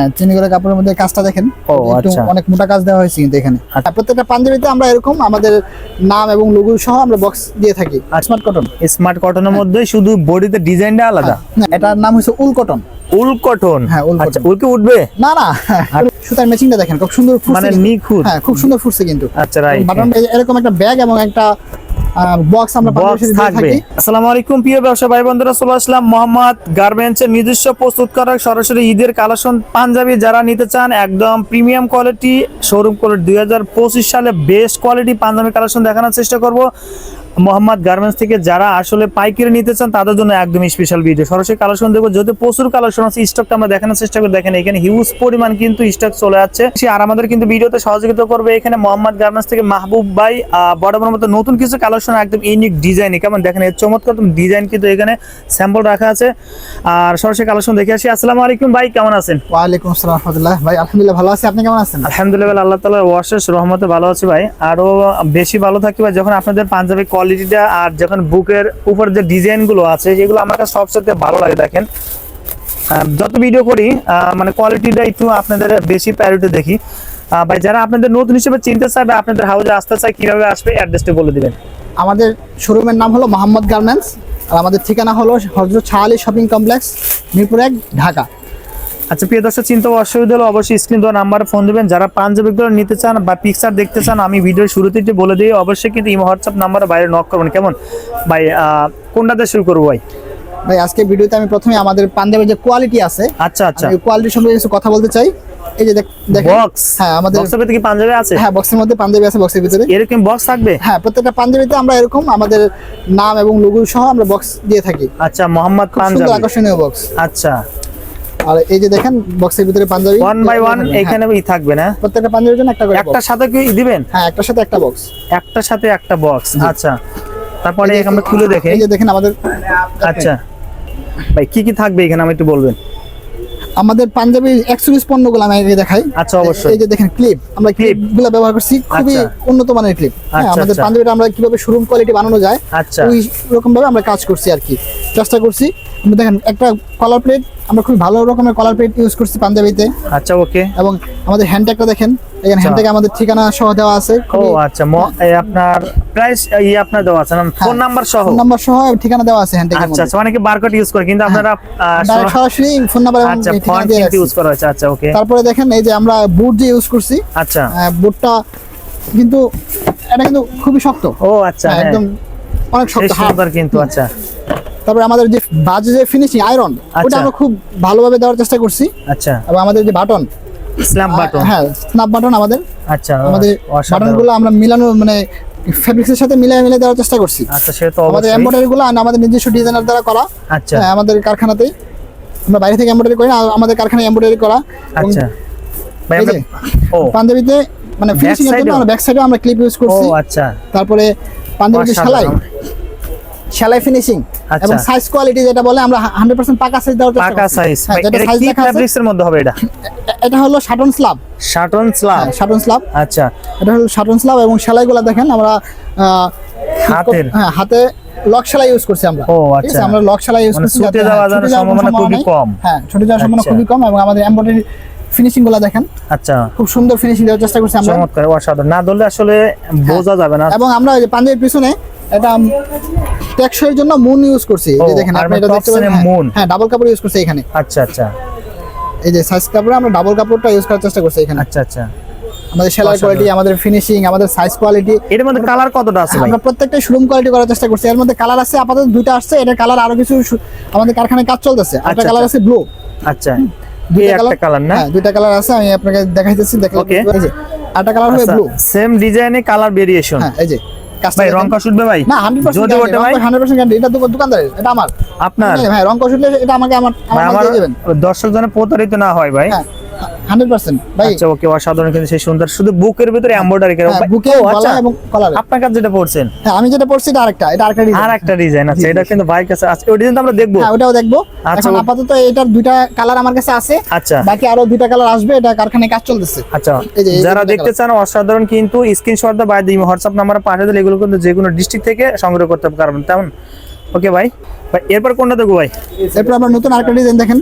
হ্যাঁ, চিনি করে কাপড়ের মধ্যে কাজটা দেখেন। আচ্ছা। অনেক মোটা কাজ দেওয়া হয়েছে কিন্তু এখানে। প্রত্যেকটা পাঞ্জাবিতে আমরা এরকম আমাদের নাম এবং লোগো সহ আমরা বক্স দিয়ে থাকি। স্মার্ট কটন স্মার্ট কটনের মধ্যে শুধু বডিতে ডিজাইনটা আলাদা? এটার নাম হচ্ছে উল কটন উল কটন হ্যাঁ, উল আচ্ছা উল কি উঠবে? না না। সুতার ম্যাচিংটা দেখেন খুব সুন্দর মানে। নিখুঁত। হ্যাঁ খুব সুন্দর ফুটছে কিন্তু। আচ্ছা রাইট এরকম একটা ব্যাগ এবং একটা বক্স আমরা থাকবে। থাকি। আসসালামু আলাইকুম প্রিয় ব্যবসা ভাই বন্ধুরা চলে আসলাম। মোহাম্মদ গার্মেন্টসের নিজস্ব প্রস্তুতকারক সরাসরি ঈদের কালেকশন পাঞ্জাবি যারা নিতে চান একদম প্রিমিয়াম কোয়ালিটি শোরুম কোয়ালিটি দুই হাজার পঁচিশ সালে বেস্ট কোয়ালিটি পাঞ্জাবি কালেকশন দেখানোর চেষ্টা করব। মোহাম্মদ গার্মেন্টস থেকে যারা আসলে পাইকারি নিতে চান তাদের জন্য একদম স্পেশাল ভিডিও সরাসরি কালেকশন দেখব। যদি প্রচুর কালেকশন আছে স্টকটা আমরা দেখানোর চেষ্টা করে। দেখেন এখানে হিউজ পরিমাণ কিন্তু স্টক চলে যাচ্ছে আর আমাদের কিন্তু ভিডিওতে সহযোগিতা করবে এখানে মোহাম্মদ গার্মেন্টস থেকে মাহবুব ভাই আহ, বরাবর মতো নতুন কিছু কালেকশন একদম ইউনিক ডিজাইন কেমন? দেখেন এর চমৎকার ডিজাইন কিন্তু এখানে স্যাম্পল রাখা আছে। আর সরাসরি কালেকশন দেখে আসি। আসসালামু আলাইকুম ভাই কেমন আছেন? ওয়ালাইকুম আসসালাম রহমতুল্লাহ। ভাই আলহামদুলিল্লাহ ভালো আছি। আপনি কেমন আছেন? আলহামদুলিল্লাহ আল্লাহ তালার ওয়াশেষ রহমতে ভালো আছি ভাই। আরও বেশি ভালো থাকি ভাই যখন আপনাদের পাঞ্জাবি কোয়ালিটিটা আর যখন বুকের উপর যে ডিজাইনগুলো আছে, যেগুলো আমার কাছে সবচেয়ে ভালো লাগে, দেখেন। যত ভিডিও করি মানে কোয়ালিটিটা একটু আপনাদের বেশি প্রায়োরিটি দেখি। ভাই, যারা আপনাদের নতুন হিসেবে চিনতে চায় বা আপনাদের হাউজে আসতে চায়, কীভাবে আসবে অ্যাড্রেসটা বলে দিবেন। আমাদের শোরুমের নাম হলো মোহাম্মদ গার্মেন্টস, আর আমাদের ঠিকানা হলো হজরত শাহ আলী শপিং কমপ্লেক্স মিরপুর এক, ঢাকা। আচ্ছা প্রিয় দর্শক চিন্তা অসুবিধা হলে অবশ্যই স্ক্রিন দেওয়া নাম্বারে ফোন দেবেন। যারা পাঞ্জাবিগুলো নিতে চান বা পিকচার দেখতে চান আমি ভিডিওর শুরুতে একটু বলে দিই অবশ্যই কিন্তু ইমো হোয়াটসঅ্যাপ নাম্বারে বাইরে নক করবেন। কেমন? ভাই কোনটাতে শুরু করব ভাই? ভাই আজকে ভিডিওতে আমি প্রথমে আমাদের পাঞ্জাবের যে কোয়ালিটি আছে আচ্ছা আচ্ছা। আমি কোয়ালিটির সম্পর্কে কিছু কথা বলতে চাই। এই যে দেখ- দেখেন বক্স হ্যাঁ আমাদের বক্সের ভিতরে কি পাঞ্জাবি আছে? হ্যাঁ বক্সের মধ্যে পাঞ্জাবি আছে বক্সের ভিতরে। এরকম বক্স থাকবে? হ্যাঁ প্রত্যেকটা পাঞ্জাবিতে আমরা এরকম আমাদের নাম এবং লোগো সহ আমরা বক্স দিয়ে থাকি। আচ্ছা মোহাম্মদ পাঞ্জাবি। আকর্ষণীয় বক্স আচ্ছা। আর এই যে দেখেন বক্সের ভিতরে পাঞ্জাবি। ওয়ান বাই ওয়ান এখানে থাকবে না? প্রত্যেকটা পাঞ্জাবির জন্য একটা করে। একটার সাথে কি দিবেন? হ্যাঁ একটার সাথে একটা বক্স একটার সাথে একটা বক্স আচ্ছা। তারপরে আমরা খুলে দেখে। এই যে দেখেন আমাদের আচ্ছা। ভাই কি কি থাকবে এখানে? আমি একটু বলবেন। আমাদের পাঞ্জাবি এক্সক্লুসিভ পণ্যগুলো আমি আগে দেখাই। আচ্ছা, অবশ্যই। এই যে দেখেন ক্লিপ আমরা। ক্লিপগুলো ব্যবহার করছি। খুবই আচ্ছা। উন্নত মানের ক্লিপ হ্যাঁ আচ্ছা, আমাদের আচ্ছা। পাঞ্জাবিটা আমরা কীভাবে শোরুম কোয়ালিটি বানানো যায় আচ্ছা। ওই রকম ভাবে আমরা কাজ করছি আর কি। চেষ্টা করছি। দেখেন একটা কলার প্লেট আমরা খুব ভালো রকমের কলার প্লেট ইউজ করছি পাঞ্জাবিতে। আচ্ছা ওকে এবং আমাদের হ্যান্ডট্যাগটা দেখেন এখানে হ্যান্ডট্যাগে আমাদের ঠিকানা সহ দেওয়া আছে ও আচ্ছা আপনার প্রাইস ই আপনার দেওয়া আছে ফোন নাম্বার সহ? ফোন নাম্বার সহ ঠিকানা দেওয়া আছে হ্যান্ডট্যাগের আচ্ছা মধ্যে। আচ্ছা অনেকে বারকোড ইউজ করে কিন্তু আপনারা সরাসরি ফোন নাম্বার এবং আচ্ছা ঠিকানা দিয়ে ইউজ করা হয়েছে আচ্ছা ওকে তারপরে দেখেন এই যে আমরা বুট যে ইউজ করছি আচ্ছা। বুটটা কিন্তু এটা কিন্তু খুবই শক্ত। ও আচ্ছা হ্যাঁ, হ্যাঁ। একদম অনেক শক্ত হার্ড কিন্তু আচ্ছা। তারপরে আমাদের যে বাজে যে ফিনিশিং আয়রন ওটা আচ্ছা। আমরা খুব ভালোভাবে দেওয়ার চেষ্টা করছি। আচ্ছা। এবং আমাদের যে বাটন স্ল্যাম বাটন হ্যাঁ স্ন্যাপ বাটন আমাদের। আচ্ছা আমাদের। বাটনগুলো আমরা মিলানো মানে ফেব্রিক্সের সাথে মিলিয়ে মিলিয়ে দেওয়ার চেষ্টা করছি। আচ্ছা সে তো আমাদের এমব্রয়ডারি গুলো আমাদের নিজস্ব ডিজাইনার দ্বারা করা। আচ্ছা। হ্যাঁ, আমাদের কারখানাতেই। আমরা বাইরে থেকে এমব্রয়ডারি করি না আমাদের কারখানায় এমব্রয়ডারি করা। আচ্ছা। পাঞ্জাবিতে মানে ফিনিশিং এর জন্য আমরা ব্যাক সাইডে আমরা ক্লিপ ইউজ করছি। ও আচ্ছা। তারপরে পাঞ্জাবিতে সেলাই। সেলাই ফিনিশিং আচ্ছা। এবং সাইজ কোয়ালিটি যেটা বলে আমরা 100% পাকা সাইজ দেওয়ার চেষ্টা পাকা সাইজ হ্যাঁ, যেটা সাইজ আছে। ফ্যাব্রিক্স এর মধ্যে হবে এটা? এটা হলো শাটন স্ল্যাব শাটন স্ল্যাব শাটন স্ল্যাব আচ্ছা। এটা হলো শাটন স্ল্যাব এবং সেলাইগুলো দেখেন আমরা হাতের? হ্যাঁ হাতে লক সেলাই ইউজ করছি আমরা। ও, আচ্ছা। আমরা লক সেলাই ইউজ মানে করছি ছুটে যাতে- যাওয়ার হ্যাঁ, ছুটে যাওয়ার সম্ভাবনা খুবই কম। হ্যাঁ ছুটে যাওয়ার সম্ভাবনা। খুবই কম এবং আমাদের এমব্রয়ডারি ফিনিশিংগুলো দেখেন। আচ্ছা। খুব সুন্দর ফিনিশিং দেওয়ার চেষ্টা করছি আমরা। চমৎকার অসাধারণ। না ধরলে আসলে বোঝা যাবে না। এবং আমরা ওই যে পাঞ্জাবির পিছনে এটা টেকসইয়ের জন্য মুন ইউজ করছি। এই যে দেখেন আপনি এটা দেখতে এ moon। হ্যাঁ ডাবল কাপড় ইউজ করছি এখানে। আচ্ছা আচ্ছা। এই যে সাইজ কাপড়ে আমরা ডাবল কাপড়টা ইউজ করার চেষ্টা করছি এখানে। আচ্ছা আচ্ছা। আমাদের সেলাই কোয়ালিটি আমাদের ফিনিশিং আমাদের সাইজ কোয়ালিটি এর মধ্যে কালার কতটা আছে আমরা প্রত্যেকটা শোরুম কোয়ালিটি করার চেষ্টা করছি। এর মধ্যে কালার আছে আপাতত দুইটা আসছে। এটা কালার আরও কিছু আমাদের কারখানায় কাজ চলতেছে। একটা আচ্ছা, কালার আচ্ছা। আছে ব্লু আচ্ছা। এই একটা কালার না? হ্যাঁ দুইটা কালার আছে আমি আপনাকে দেখাইতেছি দেখলে যে একটা কালার হবে ব্লু সেম ডিজাইনে কালার ভেরিয়েশন হ্যাঁ এই যে। ভাই দেখেন। রং ভাই? না 100% যদি ওঠে ভাই? 100% গ্যারান্টি এটা আমার। আপনার? হ্যাঁ, ভাই রং কষ এটা আমাকে আমার আমার আমার দিবেন। দর্শক জনের প্রতারিত না হয় ভাই। হ্যাঁ। 100% ভাই আচ্ছা ওকে অসাধারণ কিন্তু সেই সুন্দর। শুধু বুকের ভিতরে এমব্রয়ডারি করে। হ্যাঁ, বুকে আচ্ছা এবং কলারে। আপনার কাছে যেটা পড়ছেন হ্যাঁ আমি যেটা পড়ছি এটা আরেকটা এটা আরেকটা ডিজাইন আর ডিজাইন আছে এটা কিন্তু ভাইয়ের কাছে আছে। ওই ডিজাইন আমরা দেখব। হ্যাঁ ওটাও দেখব। আচ্ছা, এখন আপাতত এটার দুইটা কালার আমার কাছে আছে। আচ্ছা। বাকি আরও দুইটা কালার আসবে এটা কারখানায় কাজ চলতেছে। আচ্ছা যারা দেখতে চান অসাধারণ কিন্তু স্ক্রিনশট দা বাই দিই। হোয়াটসঅ্যাপ নাম্বারে পাঠিয়ে দিলে এগুলো কিন্তু যে কোনো ডিস্ট্রিক্ট থেকে সংগ্রহ করতে পারবেন। তেমন? ওকে ভাই। ভাই এরপর কোনটা দেখব ভাই? এরপর আবার নতুন আরেকটা ডিজাইন দেখেন।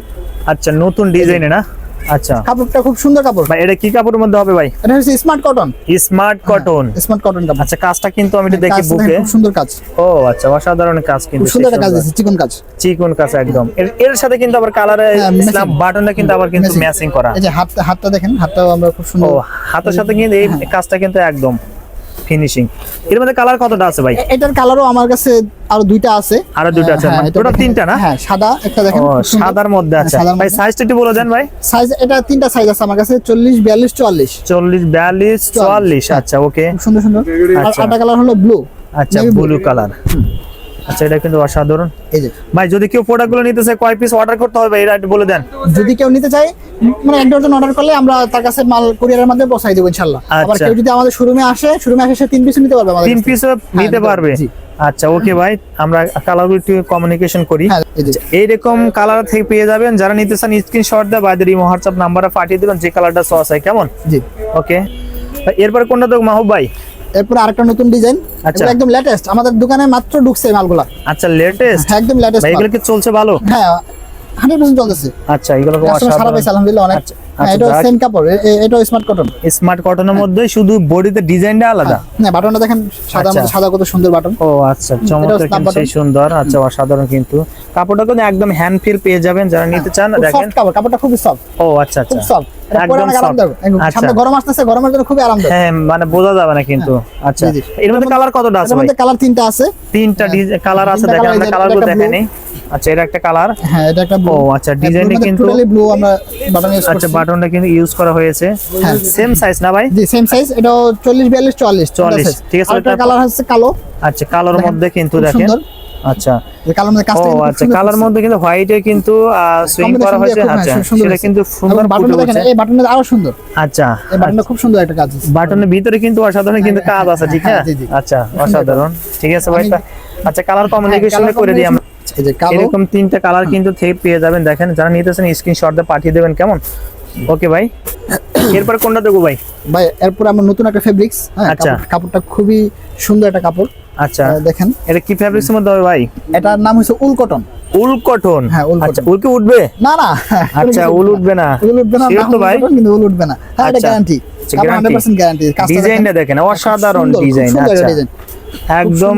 আচ্ছা নতুন ডিজাইনে না? আচ্ছা। কাপড়টা খুব সুন্দর কাপড়। ভাই এটা কি কাপড়ের মধ্যে হবে ভাই? এটা হচ্ছে smart cotton smart cotton smart cotton কাপড়। আচ্ছা কাজটা কিন্তু আমি এটা দেখি বুকে। খুব সুন্দর কাজ। ও আচ্ছা অসাধারণ কাজ কিন্তু সুন্দর কাজ আছে চিকন কাজ। চিকন কাজ একদম। এর- সাথে কিন্তু আবার কালারে স্ল্যাব বাটনটা কিন্তু আবার কিন্তু ম্যাচিং করা। এই যে হাত হাতটা দেখেন হাতটাও আমরা খুব ও সুন্দর হাতের সাথে কিন্তু এই হ্যাঁ। কাজটা কিন্তু একদম। ফিনিশিং এর মধ্যে কালার কতটা আছে ভাই? এটার কালারও আমার কাছে আরও দুইটা আছে। আরও দুইটা আছে? হ্যাঁ, মানে টোটাল তিনটা না? হ্যাঁ সাদা একটা দেখেন ও সাদার মধ্যে হ্যাঁ, আছে। ভাই। সাইজটা একটু বলে দেন ভাই। সাইজ এটা তিনটা সাইজ আছে আমার কাছে চল্লিশ বিয়াল্লিশ চুয়াল্লিশ। চল্লিশ বিয়াল্লিশ চুয়াল্লিশ। হ্যাঁ। আচ্ছা ওকে। সুন্দর সুন্দর। আর আচ্ছা। আটা কালার হলো ব্লু আচ্ছা ব্লু কালার আচ্ছা এটা কিন্তু অসাধারণ। এই যে। ভাই যদি কেউ প্রোডাক্টগুলো নিতে চায় কয় পিস অর্ডার করতে হবে? এটা বলে দেন। যদি কেউ নিতে চায় মানে এক ডজন অর্ডার করলে আমরা তার কাছে মাল কুরিয়ারের মাধ্যমে পৌঁছাই দেবো ইনশাল্লাহ আবার আচ্ছা। কেউ যদি আমাদের শোরুমে আসে শোরুমে আসে সে তিন পিস নিতে পারবে আমাদের তিন থেকে। পিসও নিতে পারবে। আচ্ছা ওকে ভাই আমরা কালারগুলো একটু কমিউনিকেশন করি। হ্যাঁ যে। এইরকম কালার থেকে পেয়ে যাবেন। যারা নিতে চান স্ক্রিনশট দিয়ে বাইদের ইমো হোয়াটসঅ্যাপ নাম্বারে পাঠিয়ে দিবেন যে কালারটা সস হয়। কেমন? জি। ওকে এরপর কোনটা তো মাহবুব ভাই। এরপর আরেকটা নতুন ডিজাইন। আচ্ছা। একদম লেটেস্ট আমাদের দোকানে মাত্র ঢুকছে মালগুলা। আচ্ছা লেটেস্ট হ্যাঁ, একদম লেটেস্ট এগুলো কি চলছে ভালো? হ্যাঁ হান্ড্রেড পার্সেন্ট চলতেছে। আচ্ছা এগুলো সারা পাইছে আলহামদুলিল্লাহ অনেক। হ্যাঁ এটা সেম কাপড় এ- এ- স্মার্ট কটন স্মার্ট কটনের মধ্যে শুধু বডিতে ডিজাইনটা আলাদা? না বাটনটা দেখেন সাদা আচ্ছা। সাদা কত সুন্দর বাটন। ও আচ্ছা চমৎকার কিন্তু সেই সুন্দর। আচ্ছা অসাধারণ কিন্তু। কাপড়টা কিন্তু একদম হ্যান্ড ফিল পেয়ে যাবেন যারা নিতে চান দেখেন। কাপড় কাপড়টা খুবই সফট ও আচ্ছা খুব আচ্ছা সফট এটা আচ্ছা। সামনে গরম আসতেছে গরমের জন্য খুবই আরামদায়ক। হ্যাঁ মানে বোঝা যাবে না কিন্তু। আচ্ছা। জি, জি। এর মধ্যে কালার কতটা আছে এটার মধ্যে কালার তিনটা আছে। তিনটা কালার আছে দেখেন আমরা কালারগুলো এটা আচ্ছা এটা একটা কালার হ্যাঁ এটা একটা ব্লু ও, আচ্ছা, design কিন্তু- টোটালি ব্লু আমরা বাটন ইউজ আচ্ছা বাটনটা কিন্তু ইউজ করা হয়েছে। হ্যাঁ। সেম সাইজ না ভাই? জি সেম সাইজ এটাও 40 42 44 44, ঠিক আছে, কালার হচ্ছে কালো। আচ্ছা কালোর মধ্যে কিন্তু দেখেন। সুন্দর। আচ্ছা। এই কালোর মধ্যে কাজটা কিন্তু আচ্ছা কালার মধ্যে কিন্তু হোয়াইটে কিন্তু সুইং করা হয়েছে। হ্যাঁ, আচ্ছা সেটা কিন্তু সুন্দর দেখেন এই বাটনটা আরও সুন্দর। আচ্ছা। এই বাটনটা খুব সুন্দর একটা কাজ আছে। বাটনের ভিতরে কিন্তু অসাধারণ কিন্তু কাজ আছে ঠিক হ্যাঁ, আছে জি, জি। আচ্ছা অসাধারণ। ঠিক আছে ভাই আচ্ছা কালার কমিউনিকেশন হ্যাঁ, করে দিই আমরা। এই যে কালো এরকম তিনটা কালার কিন্তু পেয়ে যাবেন। দেখেন যারা নিতেছেন স্ক্রিনশট দিয়ে পাঠিয়ে দেবেন কেমন? ওকে ভাই। এরপর কোনটা দেবো ভাই? ভাই এরপর আমার নতুন একটা ফেব্রিক্স হ্যাঁ আচ্ছা। কাপড়টা খুবই সুন্দর একটা কাপড়। আচ্ছা। দেখেন। এটা কি ফ্যাব্রিক্সের মধ্যে হবে ভাই? এটার নাম হচ্ছে উল কটন। উল কটন? হ্যাঁ, উল আচ্ছা উল কি উঠবে? না না। আচ্ছা উল উঠবে না। উল উঠবে না তো ভাই? কিন্তু উল উঠবে না। হ্যাঁ এটা। গ্যারান্টি আচ্ছা, 100% গ্যারান্টি ডিজাইনটা দেখেন। অসাধারণ ডিজাইন আচ্ছা। একদম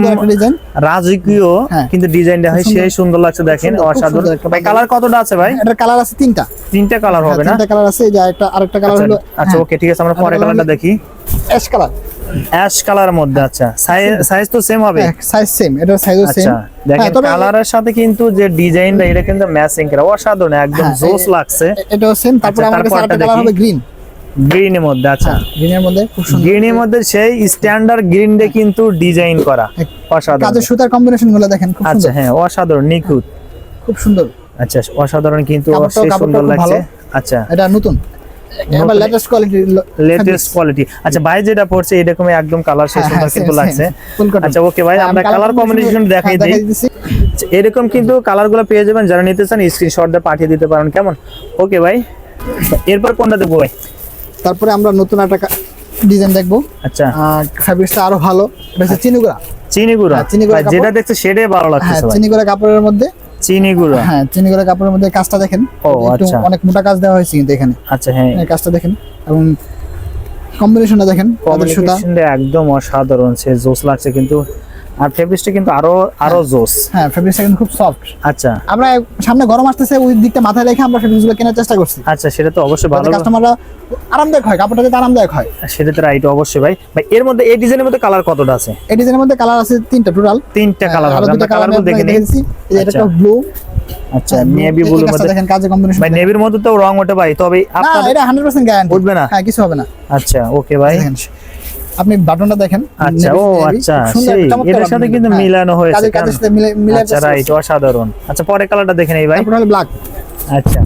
রাজকীয় হ্যাঁ। কিন্তু ডিজাইনটা হয়। সেই সুন্দর লাগছে দেখেন অসাধারণ। ভাই কালার কতটা আছে ভাই? এটার কালার আছে তিনটা। তিনটা কালার হবে না? তিনটা কালার আছে এই যে একটা আরেকটা কালার আচ্ছা হলো আচ্ছা ওকে ঠিক আছে আমরা পরে কালারটা দেখি। অ্যাশ কালার অ্যাশ কালারের মধ্যে আচ্ছা। সাইজ তো সেম হবে? সাইজ সেম এটার সাইজও সেম আচ্ছা দেখেন কালারের সাথে কিন্তু যে ডিজাইনটা এটা কিন্তু ম্যাচিং করা। অসাধারণ একদম হ্যাঁ, জোস লাগছে। এটাও সেম তারপর আচ্ছা, আমার আরেকটা কালার হবে গ্রিন গ্রিনের মধ্যে আচ্ছা। গ্রিনের মধ্যে খুব সুন্দর। গ্রিনের মধ্যে সেই স্ট্যান্ডার্ড গ্রিন দিয়ে কিন্তু ডিজাইন করা। অসাধারণ। কাজের সুতার কম্বিনেশনগুলো দেখেন খুব আচ্ছা হ্যাঁ অসাধারণ নিখুঁত। খুব সুন্দর। আচ্ছা অসাধারণ কিন্তু সুন্দর লাগছে। আচ্ছা। এটা নতুন। এবার লেটেস্ট কোয়ালিটি লেটেস্ট কোয়ালিটি আচ্ছা ভাই যেটা পড়ছে এরকম একদম কালার হ্যাঁ, সুন্দর হ্যাঁ, কিন্তু লাগছে। আচ্ছা ওকে ভাই হ্যাঁ, আমরা কালার কম্বিনেশন দেখাই হ্যাঁ, দিই। আচ্ছা, এরকম কিন্তু কালারগুলো পেয়ে যাবেন যারা নিতে চান স্ক্রিনশট দিয়ে পাঠিয়ে দিতে পারেন কেমন? ওকে ভাই। এরপর কোনটা দেবো ভাই তারপরে আমরা নতুন একটা ডিজাইন দেখব। আচ্ছা। ফ্যাব্রিক্সটা আরও ভালো। এটা হচ্ছে চিনিগুড়া। চিনি গুঁড়া হ্যাঁ, চিনি গুঁড়া যেটা। দেখছে সেটাই ভালো হ্যাঁ লাগছে চিনিগুড়া কাপড়ের মধ্যে চিনি গুঁড়া? হ্যাঁ চিনিগুড়া কাপড়ের মধ্যে কাজটা দেখেন। ও, আচ্ছা। অনেক মোটা কাজ দেওয়া হয়েছে কিন্তু এখানে। আচ্ছা হ্যাঁ। কাজটা দেখেন। এবং কম্বিনেশনটা দেখেন কাজের একদম অসাধারণ সে জোস লাগছে কিন্তু। আর ফেব্রিক্সটা কিন্তু আরও আরও জোস। হ্যাঁ ফেব্রিক্সটা কিন্তু খুব সফট আচ্ছা। আমরা সামনে গরম আসতেছে ওই দিকটা মাথায় রেখে আমরা ফেব্রিক্সগুলো কেনার চেষ্টা করছি। আচ্ছা সেটা তো অবশ্যই ভালো। কাস্টমাররা আরামদায়ক হয় কাপড়টা যাতে আরামদায়ক হয়। সেটা তো রাইট অবশ্যই ভাই। ভাই এর মধ্যে এই ডিজাইনের মধ্যে কালার কতটা আছে? এই ডিজাইনের মধ্যে কালার আছে তিনটা টোটাল তিনটা কালার আরও হবে। আমরা কালার কালারগুলো দেখে যে এটা আচ্ছা। ব্লু আচ্ছা নেভি মধ্যে দেখেন কাজে কম্বিনেশন ভাই নেভির মধ্যে তো রং ওঠে ভাই তবে আপনার এটা 100% গ্যারান্টি উঠবে না? হ্যাঁ কিছু হবে না। আচ্ছা ওকে ভাই। আপনি বাটনটা দেখেন। আচ্ছা ও আচ্ছা এটার সাথে কিন্তু হ্যাঁ, মিলানো হয়েছে কাজের সাথে মিলে মিলে আচ্ছা রাইট অসাধারণ। আচ্ছা পরে কালারটা দেখে নেই ভাই। হলো ব্ল্যাক আচ্ছা।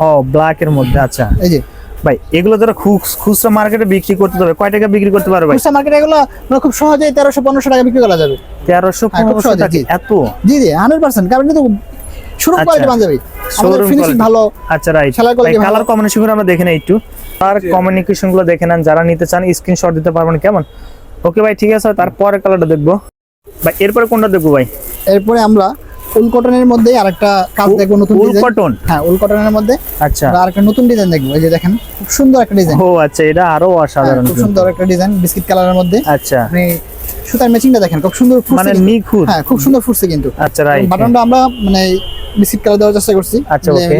ও ব্ল্যাক এর মধ্যে আচ্ছা। এই যে। ভাই এগুলো যারা খুচ- খুচরা মার্কেটে বিক্রি করতে হবে কয় টাকা বিক্রি করতে পারবে খুচরা মার্কেটে এগুলো খুব সহজেই তেরোশো পনেরোশো টাকা বিক্রি করা যাবে। তেরোশো হ্যাঁ, পনেরোশো টাকা। এত? জি জি হান্ড্রেড পার্সেন্ট কারণ কিন্তু শুরু আচ্ছা। কোয়ালিটি পাঞ্জাবি। আমাদের ফিনিশিং ভালো। আচ্ছা রাইট কালার কম্বিনেশনগুলো আমরা দেখে নেই একটু। আর কমিউনিকেশনগুলো দেখে নেন। যারা নিতে চান স্ক্রিনশট দিতে পারবেন কেমন? ওকে ভাই ঠিক আছে। তারপরে কালারটা দেখব। ভাই এরপরে কোনটা দেখব ভাই? এরপরে আমরা উল কটনের মধ্যে আরেকটা কাজ দেখব নতুন উল কটন হ্যাঁ উল কটনের মধ্যে। আচ্ছা। আর একটা নতুন ডিজাইন দেখব। এই যে দেখেন খুব সুন্দর একটা ডিজাইন ও আচ্ছা এটা আরও অসাধারণ খুব সুন্দর একটা ডিজাইন বিস্কিট কালারের মধ্যে। আচ্ছা। আপনি সুতার ম্যাচিংটা দেখেন খুব সুন্দর মানে নিখুঁত। হ্যাঁ খুব সুন্দর ফুটছে কিন্তু। আচ্ছা রাইট বাটনটা আমরা মানে বিস্কিট কালার দেওয়ার চেষ্টা করছি। আচ্ছা ওকে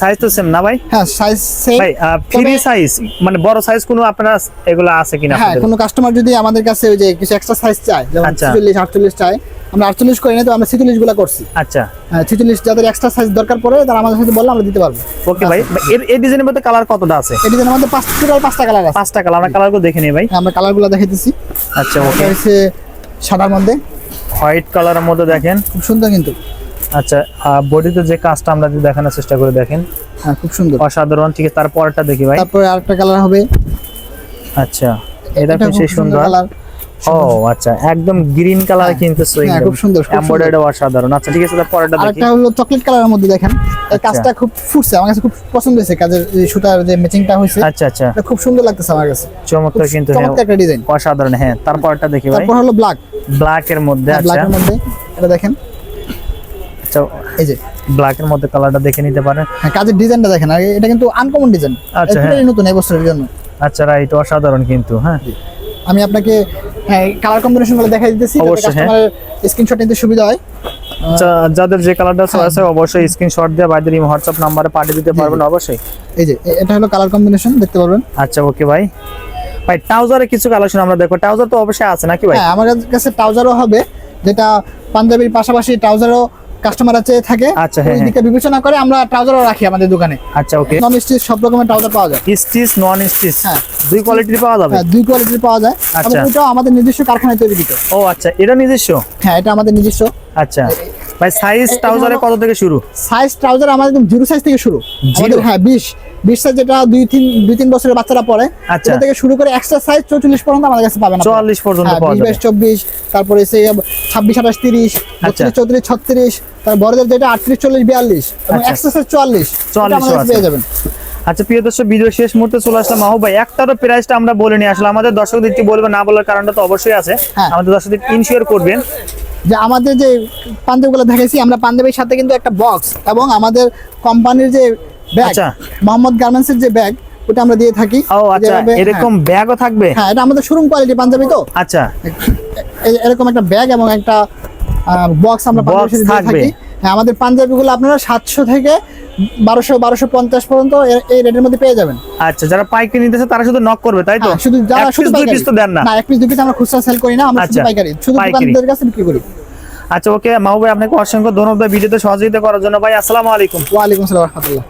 সাইজ তো সেম না ভাই? হ্যাঁ সাইজ সেম ভাই ফ্রি সাইজ মানে বড় সাইজ কোনো আপনারা এগুলো আছে কিনা হ্যাঁ? কোনো কাস্টমার যদি আমাদের কাছে ওই যে কিছু এক্সট্রা সাইজ চায় যেমন আচ্ছা। ছিচল্লিশ আটচল্লিশ চায় আমরা আটচল্লিশ করি না তো আমরা ছিচল্লিশগুলো করছি। আচ্ছা। হ্যাঁ ছিচল্লিশ যাদের এক্সট্রা সাইজ দরকার পড়ে তারা আমাদের সাথে বললে আমরা দিতে পারব। ওকে ভাই এর এই ডিজাইনের মধ্যে কালার কতটা আছে? এই ডিজাইনের মধ্যে পাঁচ টোটাল পাঁচটা কালার আছে। পাঁচটা কালার আমরা কালারগুলো দেখে নিই ভাই। হ্যাঁ, আমরা কালারগুলো দেখাইতেছি আচ্ছা ওকে সাদার মধ্যে। হোয়াইট কালারের মধ্যে দেখেন। খুব সুন্দর কিন্তু। আচ্ছা বডিতে যে কাজটা আমরা দেখানোর চেষ্টা করে দেখেন হ্যাঁ খুব সুন্দর। অসাধারণ ঠিক আছে তারপরটা দেখি ভাই। তারপরে আরেকটা কালার হবে। আচ্ছা এটা খুব সুন্দর কালার ও আচ্ছা একদম গ্রিন কালার হ্যাঁ, কিন্তু হ্যাঁ, খুব সুন্দর, এমব্রয়ডারি অসাধারণ। আচ্ছা ঠিক আছে তারপরটা দেখি। আরেকটা হলো চকলেট কালারের মধ্যে দেখেন। এই আচ্ছা। কাজটা খুব ফুটছে আমার কাছে খুব পছন্দ হয়েছে। কাজের সুতার যে ম্যাচিংটা হয়েছে আচ্ছা আচ্ছা। খুব সুন্দর লাগতেছে আমার কাছে। চমৎকার কিন্তু চমৎকার একটা ডিজাইন অসাধারণ হ্যাঁ তারপরটা দেখি ভাই। তারপর হলো ব্ল্যাক ব্ল্যাক এর মধ্যে আচ্ছা। ব্ল্যাকের মধ্যে। এটা দেখেন। আচ্ছা এই যে। ব্ল্যাক এর মধ্যে কালারটা দেখে নিতে পারেন। হ্যাঁ কাজের ডিজাইনটা দেখেন আর এটা কিন্তু আনকমন ডিজাইন আচ্ছা, হ্যাঁ। নতুন এই বছরের জন্য। আচ্ছা রাইট অসাধারণ কিন্তু হ্যাঁ। আমি আপনাকে হ্যাঁ কালার দেখাই দিতেছি যাতে অবশ্যই, হ্যাঁ। কাস্টমারের স্ক্রিনশট নিতে সুবিধা হয়। যাদের যে কালারটা হ্যাঁ। আছে অবশ্যই স্ক্রিনশট দিয়ে বাইদের হোয়াটসঅ্যাপ নাম্বারে পাঠিয়ে দিতে পারবেন অবশ্যই। এই যে এটা হলো কালার কম্বিনেশন দেখতে পারবেন। আচ্ছা ওকে ভাই। ভাই ট্রাউজারে কিছু কালেকশন আমরা দেখো ট্রাউজার তো অবশ্যই আছে নাকি ভাই? হ্যাঁ আমার কাছে ট্রাউজারও হবে যেটা পাঞ্জাবির পাশাপাশি ট্রাউজারও কাস্টমার চেয়ে থাকে আচ্ছা, হ্যাঁ, ওই দিকে বিবেচনা করে আমরা ট্রাউজারও রাখি আমাদের দোকানে। আচ্ছা ওকে। নন স্টিচ সব রকমের ট্রাউজার পাওয়া যায়। স্টিচ নন স্টিচ হ্যাঁ। দুই কোয়ালিটির পাওয়া যাবে? হ্যাঁ দুই কোয়ালিটির পাওয়া যায়। আচ্ছা। ওইটাও আমাদের নিজস্ব কারখানায় তৈরি ও আচ্ছা এটা নিজস্ব? হ্যাঁ এটা আমাদের নিজস্ব। আচ্ছা। ভাই সাইজ ট্রাউজারে কত থেকে শুরু সাইজ ট্রাউজার আমাদের একদম জিরো সাইজ থেকে শুরু আমাদের হ্যাঁ বিশ বিশ সাইজ যেটা দুই তিন দুই তিন বছরের বাচ্চারা পড়ে আচ্ছা। থেকে শুরু করে এক্সট্রা সাইজ চৌচল্লিশ পর্যন্ত আমাদের কাছে পাবেন আপনারা। চুয়াল্লিশ পর্যন্ত হ্যাঁ, পাওয়া যাবে বাইশ চব্বিশ তারপরে সে ছাব্বিশ আঠাশ তিরিশ আচ্ছা। বত্রিশ চৌত্রিশ ছত্রিশ তার বড়দের যেটা আটত্রিশ চল্লিশ বিয়াল্লিশ এবং। এক্সট্রা সাইজ চুয়াল্লিশ চুয়াল্লিশ আমাদের কাছে আছে। পেয়ে যাবেন আচ্ছা প্রিয় দর্শক ভিডিও শেষ মুহূর্তে চলে আসলাম মাহু ভাই একটারও প্রাইসটা আমরা বলে নিয়ে আসলে আমাদের দর্শকদের কি বলবেন না বলার কারণটা তো অবশ্যই আছে হ্যাঁ। আমাদের দর্শকদের ইনশিওর করবেন যে আমাদের যে পাঞ্জাবগুলো দেখাইছি আমরা পাঞ্জাবের সাথে কিন্তু একটা বক্স এবং আমাদের কোম্পানির যে ব্যাগ আচ্ছা। মোহাম্মদ গার্মেন্টসের যে ব্যাগ ওটা আমরা দিয়ে থাকি। ও আচ্ছা। এরকম ব্যাগও থাকবে? হ্যাঁ, হ্যাঁ এটা আমাদের শোরুম কোয়ালিটি পাঞ্জাবি তো। আচ্ছা। এরকম একটা ব্যাগ এবং একটা বক্স আমরা পাঞ্জাবের পাঞ্জাবির সাথে দিয়ে থাকি। হ্যাঁ আমাদের পাঞ্জাবিগুলো আপনারা সাতশো থেকে বারোশো বারোশো পঞ্চাশ পর্যন্ত এই রেটের মধ্যে পেয়ে যাবেন। আচ্ছা যারা পাইকারি নিতেছে তারা শুধু নক করবে তাই তো? হ্যাঁ, শুধু যারা শুধু দুই পিস তো দেন না। এক পিস দুই পিস আমরা খুচরা সেল করি না আমরা শুধু আচ্ছা, পাইকারি। শুধু দোকানদের কাছে বিক্রি করি। আচ্ছা ওকে মাহবুব আপনাকে অসংখ্য ধন্যবাদ ভিডিওতে সহযোগিতা করার জন্য। ভাই আসসালামু আলাইকুম। ওয়া আলাইকুম আসসালাম রহমতুল্লাহ।